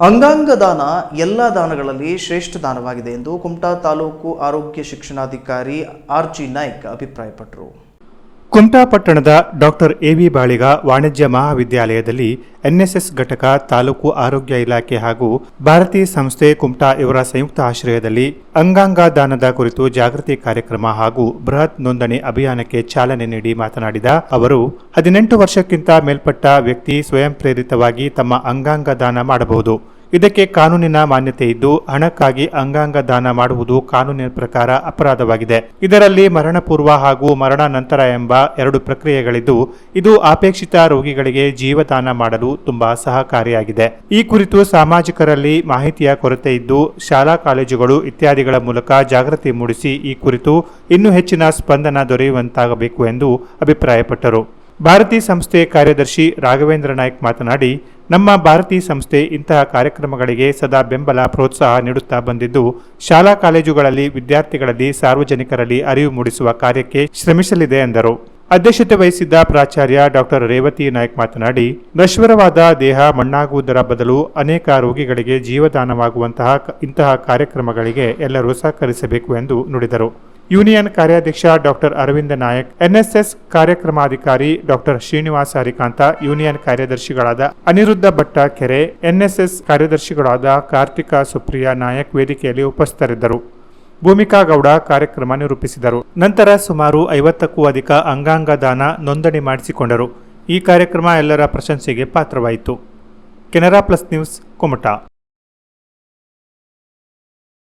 ಅಂಗಾಂಗ ದಾನ ಎಲ್ಲ ದಾನಗಳಲ್ಲಿ ಶ್ರೇಷ್ಠ ದಾನವಾಗಿದೆ ಎಂದು ಕುಮಟಾ ತಾಲೂಕು ಆರೋಗ್ಯ ಶಿಕ್ಷಣಾಧಿಕಾರಿ ಆರ್ ಜಿ ನಾಯ್ಕ್ ಅಭಿಪ್ರಾಯಪಟ್ಟರು. ಕುಮಟಾ ಪಟ್ಟಣದ ಡಾಕ್ಟರ್ ಎವಿ ಬಾಳಿಗ ವಾಣಿಜ್ಯ ಮಹಾವಿದ್ಯಾಲಯದಲ್ಲಿ ಎನ್ಎಸ್ಎಸ್ ಘಟಕ ತಾಲೂಕು ಆರೋಗ್ಯ ಇಲಾಖೆ ಹಾಗೂ ಭಾರತೀಯ ಸಂಸ್ಥೆ ಕುಮಟಾ ಇವರ ಸಂಯುಕ್ತ ಆಶ್ರಯದಲ್ಲಿ ಅಂಗಾಂಗ ದಾನದ ಕುರಿತು ಜಾಗೃತಿ ಕಾರ್ಯಕ್ರಮ ಹಾಗೂ ಬೃಹತ್ ನೋಂದಣಿ ಅಭಿಯಾನಕ್ಕೆ ಚಾಲನೆ ನೀಡಿ ಮಾತನಾಡಿದ ಅವರು, ಹದಿನೆಂಟು ವರ್ಷಕ್ಕಿಂತ ಮೇಲ್ಪಟ್ಟ ವ್ಯಕ್ತಿ ಸ್ವಯಂ ಪ್ರೇರಿತವಾಗಿ ತಮ್ಮ ಅಂಗಾಂಗ ದಾನ ಮಾಡಬಹುದು. ಇದಕ್ಕೆ ಕಾನೂನಿನ ಮಾನ್ಯತೆ ಇದ್ದು, ಹಣಕ್ಕಾಗಿ ಅಂಗಾಂಗ ದಾನ ಮಾಡುವುದು ಕಾನೂನಿನ ಪ್ರಕಾರ ಅಪರಾಧವಾಗಿದೆ. ಇದರಲ್ಲಿ ಮರಣಪೂರ್ವ ಹಾಗೂ ಮರಣ ನಂತರ ಎಂಬ ಎರಡು ಪ್ರಕ್ರಿಯೆಗಳಿದ್ದು, ಇದು ಅಪೇಕ್ಷಿತ ರೋಗಿಗಳಿಗೆ ಜೀವದಾನ ಮಾಡಲು ತುಂಬಾ ಸಹಕಾರಿಯಾಗಿದೆ. ಈ ಕುರಿತು ಸಾಮಾಜಿಕರಲ್ಲಿ ಮಾಹಿತಿಯ ಕೊರತೆ ಇದ್ದು, ಶಾಲಾ ಕಾಲೇಜುಗಳು ಇತ್ಯಾದಿಗಳ ಮೂಲಕ ಜಾಗೃತಿ ಮೂಡಿಸಿ ಈ ಕುರಿತು ಇನ್ನೂ ಹೆಚ್ಚಿನ ಸ್ಪಂದನ ದೊರೆಯುವಂತಾಗಬೇಕು ಎಂದು ಅಭಿಪ್ರಾಯಪಟ್ಟರು. ಭಾರತಿ ಸಂಸ್ಥೆ ಕಾರ್ಯದರ್ಶಿ ರಾಘವೇಂದ್ರ ನಾಯ್ಕ್ ಮಾತನಾಡಿ ನಮ್ಮ ಭಾರತಿ ಸಂಸ್ಥೆ ಇಂತಹ ಕಾರ್ಯಕ್ರಮಗಳಿಗೆ ಸದಾ ಬೆಂಬಲ ಪ್ರೋತ್ಸಾಹ ನೀಡುತ್ತಾ ಬಂದಿದ್ದು, ಶಾಲಾ ಕಾಲೇಜುಗಳಲ್ಲಿ ವಿದ್ಯಾರ್ಥಿಗಳಲ್ಲಿ ಸಾರ್ವಜನಿಕರಲ್ಲಿ ಅರಿವು ಮೂಡಿಸುವ ಕಾರ್ಯಕ್ಕೆ ಶ್ರಮಿಸಲಿದೆ ಎಂದರು. ಅಧ್ಯಕ್ಷತೆ ವಹಿಸಿದ್ದ ಪ್ರಾಚಾರ್ಯ ಡಾಕ್ಟರ್ ರೇವತಿ ನಾಯ್ಕ್ ಮಾತನಾಡಿ, ನಶ್ವರವಾದ ದೇಹ ಮಣ್ಣಾಗುವುದರ ಬದಲು ಅನೇಕ ರೋಗಿಗಳಿಗೆ ಜೀವದಾನವಾಗುವಂತಹ ಇಂತಹ ಕಾರ್ಯಕ್ರಮಗಳಿಗೆ ಎಲ್ಲರೂ ಸಹಕರಿಸಬೇಕು ಎಂದು ನುಡಿದರು. ಯೂನಿಯನ್ ಕಾರ್ಯಾಧ್ಯಕ್ಷ ಡಾಕ್ಟರ್ ಅರವಿಂದ ನಾಯಕ್, ಎನ್ಎಸ್ಎಸ್ ಕಾರ್ಯಕ್ರಮಾಧಿಕಾರಿ ಡಾಕ್ಟರ್ ಶ್ರೀನಿವಾಸ ಹರಿಕಾಂತ, ಯೂನಿಯನ್ ಕಾರ್ಯದರ್ಶಿಗಳಾದ ಅನಿರುದ್ಧ ಭಟ್ಟ ಕೆರೆ, ಎನ್ಎಸ್ಎಸ್ ಕಾರ್ಯದರ್ಶಿಗಳಾದ ಕಾರ್ತಿಕ ಸುಪ್ರಿಯಾ ನಾಯಕ್ ವೇದಿಕೆಯಲ್ಲಿ ಉಪಸ್ಥಿತರಿದ್ದರು. ಭೂಮಿಕಾ ಗೌಡ ಕಾರ್ಯಕ್ರಮ ನಿರೂಪಿಸಿದರು. ನಂತರ ಸುಮಾರು ಐವತ್ತಕ್ಕೂ ಅಧಿಕ ಅಂಗಾಂಗ ದಾನ ನೋಂದಣಿ ಮಾಡಿಸಿಕೊಂಡರು. ಈ ಕಾರ್ಯಕ್ರಮ ಎಲ್ಲರ ಪ್ರಶಂಸೆಗೆ ಪಾತ್ರವಾಯಿತು. Canara plus news, Kumta.